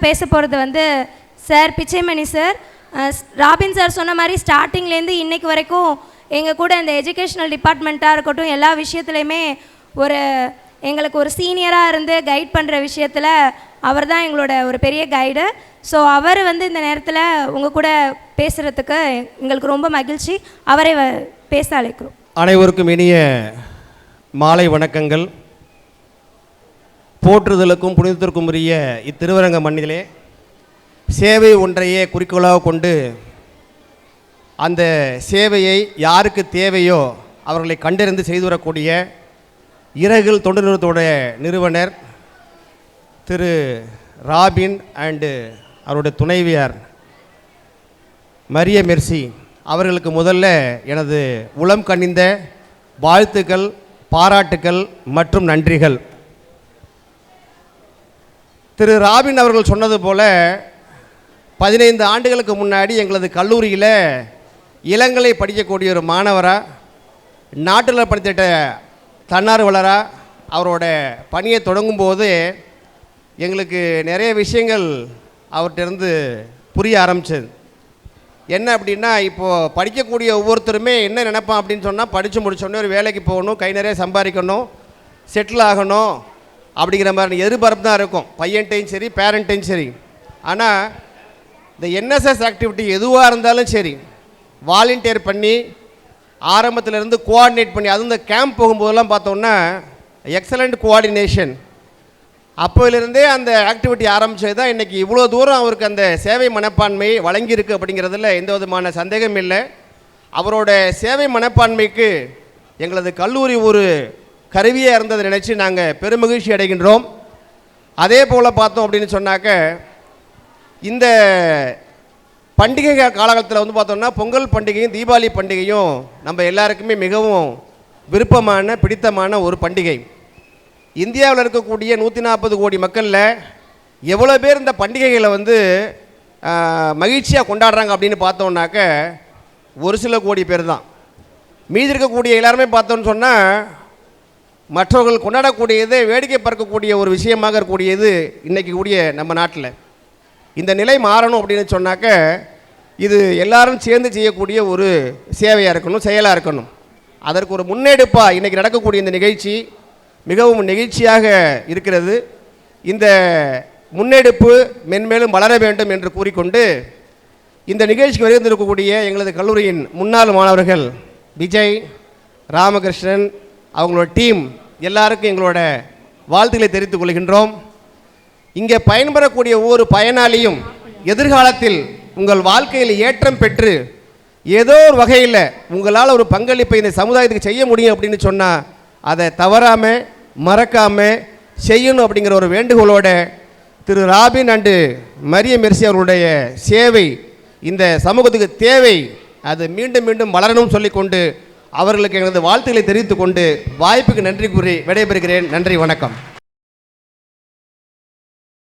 பேச போகிறது வந்து sir Pichaimani sir Robin sir சொன்ன மாதிரி ஸ்டார்டிங்லேருந்து இன்னைக்கு வரைக்கும் எங்கள் கூட இந்த எஜுகேஷ்னல் டிபார்ட்மெண்ட்டாக இருக்கட்டும் எல்லா விஷயத்துலையுமே ஒரு எங்களுக்கு ஒரு சீனியராக இருந்து கைட் பண்ணுற விஷயத்தில் அவர் தான் எங்களோட ஒரு பெரிய கைடு ஸோ அவர் வந்து இந்த நேரத்தில் உங்கள் கூட பேசுகிறதுக்கு எங்களுக்கு ரொம்ப மகிழ்ச்சி. அவரை வ- பேச அழைக்கிறோம். அனைவருக்கும் இனிய மாலை வணக்கங்கள். போற்றுதலுக்கும் புனிதத்திற்கும் உரிய இத்திருவரங்க மண்ணிலே சேவை ஒன்றையே குறிக்கோளாக கொண்டு அந்த சேவையை யாருக்கு தேவையோ அவர்களை கண்டறிந்து செய்து வரக்கூடிய இறகுல் தொண்டு நிறுவனத்தோடைய நிறுவனர் திரு ராபின் அண்டு அவருடைய துணைவியார் மரிய மெர்சி அவர்களுக்கு முதல்ல எனது உளம் கனிந்த வாழ்த்துக்கள் பாராட்டுக்கள் மற்றும் நன்றிகள். திரு ராபின் அவர்கள் சொன்னது போல் பதினைந்து ஆண்டுகளுக்கு முன்னாடி எங்களது கல்லூரியில் இளங்கலை படிக்கக்கூடிய ஒரு மாணவராக நாட்டில் படித்திட்ட தன்னார்வலராக அவரோட பணியை தொடங்கும்போது எங்களுக்கு நிறைய விஷயங்கள் அவர்கிட்ட இருந்து புரிய ஆரம்பிச்சது. என்ன அப்படின்னா இப்போது படிக்கக்கூடிய ஒவ்வொருத்தருமே என்ன நினைப்பான் அப்படின்னு சொன்னால் படித்து முடிச்சோடனே ஒரு வேலைக்கு போகணும் கை நிறைய சம்பாதிக்கணும் செட்டில் ஆகணும் அப்படிங்கிற மாதிரி எதிர்பார்ப்பு தான் இருக்கும். பையன்ட்டையும் சரி பேரண்ட்டையும் சரி. ஆனால் இந்த என்எஸ்எஸ் ஆக்டிவிட்டி எதுவாக இருந்தாலும் சரி வாலண்டியர் பண்ணி ஆரம்பத்திலேருந்து கோஆர்டினேட் பண்ணி அதுவும் இந்த கேம்ப் போகும்போதெல்லாம் பார்த்தோன்னா எக்ஸலண்ட் கோஆர்டினேஷன் அப்போயிலிருந்தே அந்த ஆக்டிவிட்டி ஆரம்பிச்சது தான் இன்றைக்கி இவ்வளோ தூரம் அவருக்கு அந்த சேவை மனப்பான்மை வழங்கியிருக்கு அப்படிங்கிறதுல எந்த விதமான சந்தேகம் இல்லை. அவரோட சேவை மனப்பான்மைக்கு எங்களது கல்லூரி ஒரு கருவியாக இருந்ததை நினச்சி நாங்கள் பெருமகிழ்ச்சி அடைகின்றோம். அதே போல் பார்த்தோம் அப்படின்னு சொன்னாக்க இந்த பண்டிகை காலகட்டத்தில் வந்து பார்த்தோம்னா பொங்கல் பண்டிகையும் தீபாவளி பண்டிகையும் நம்ம எல்லாருக்குமே மிகவும் விருப்பமான பிடித்தமான ஒரு பண்டிகை. இந்தியாவில் இருக்கக்கூடிய நூற்றி நாற்பது கோடி மக்களில் எவ்வளோ பேர் இந்த பண்டிகைகளை வந்து மகிழ்ச்சியாக கொண்டாடுறாங்க அப்படின்னு பார்த்தோம்னாக்க ஒரு சில கோடி பேர் தான். மீதி இருக்கக்கூடிய எல்லாருமே பார்த்தோன்னு சொன்னால் மற்றவர்கள் கொண்டாடக்கூடியது வேடிக்கை பார்க்கக்கூடிய ஒரு விஷயமாக இருக்கக்கூடியது இன்றைக்கி கூடிய நம்ம நாட்டில். இந்த நிலை மாறணும் அப்படின்னு சொன்னாக்க இது எல்லாரும் சேர்ந்து செய்யக்கூடிய ஒரு சேவையாக இருக்கணும் செயலாக இருக்கணும். அதற்கு ஒரு முன்னெடுப்பாக இன்றைக்கி நடக்கக்கூடிய இந்த நிகழ்ச்சி மிகவும் நெகிழ்ச்சியாக இருக்கிறது. இந்த முன்னெடுப்பு மென்மேலும் வளர வேண்டும் என்று கூறிக்கொண்டு இந்த நிகழ்ச்சிக்கு வருகின்றிருக்கக்கூடிய எங்களது கல்லூரியின் முன்னாள் மாணவர்கள் விஜய் ராமகிருஷ்ணன் அவங்களோட டீம் எல்லாருக்கும் எங்களோட வாழ்த்துக்களை தெரிவித்துக் கொள்கின்றோம். இங்கே பயன்பெறக்கூடிய ஒவ்வொரு பயனாளியும் எதிர்காலத்தில் உங்கள் வாழ்க்கையில் ஏற்றம் பெற்று ஏதோ ஒரு வகையில் உங்களால் ஒரு பங்களிப்பை இந்த சமுதாயத்துக்கு செய்ய முடியும் அப்படின்னு சொன்னால் அதை தவறாமல் மறக்காமல் செய்யணும் அப்படிங்கிற ஒரு வேண்டுகோளோட திரு ராபின் அண்டு மரிய மெர்சி அவர்களுடைய சேவை இந்த சமூகத்துக்கு தேவை அது மீண்டும் மீண்டும் வளரணும்னு சொல்லிக்கொண்டு அவர்களுக்கு எனது வாழ்த்துக்களை தெரிவித்துக் கொண்டு வாய்ப்புக்கு நன்றி கூறி விடைபெறுகிறேன். நன்றி வணக்கம்.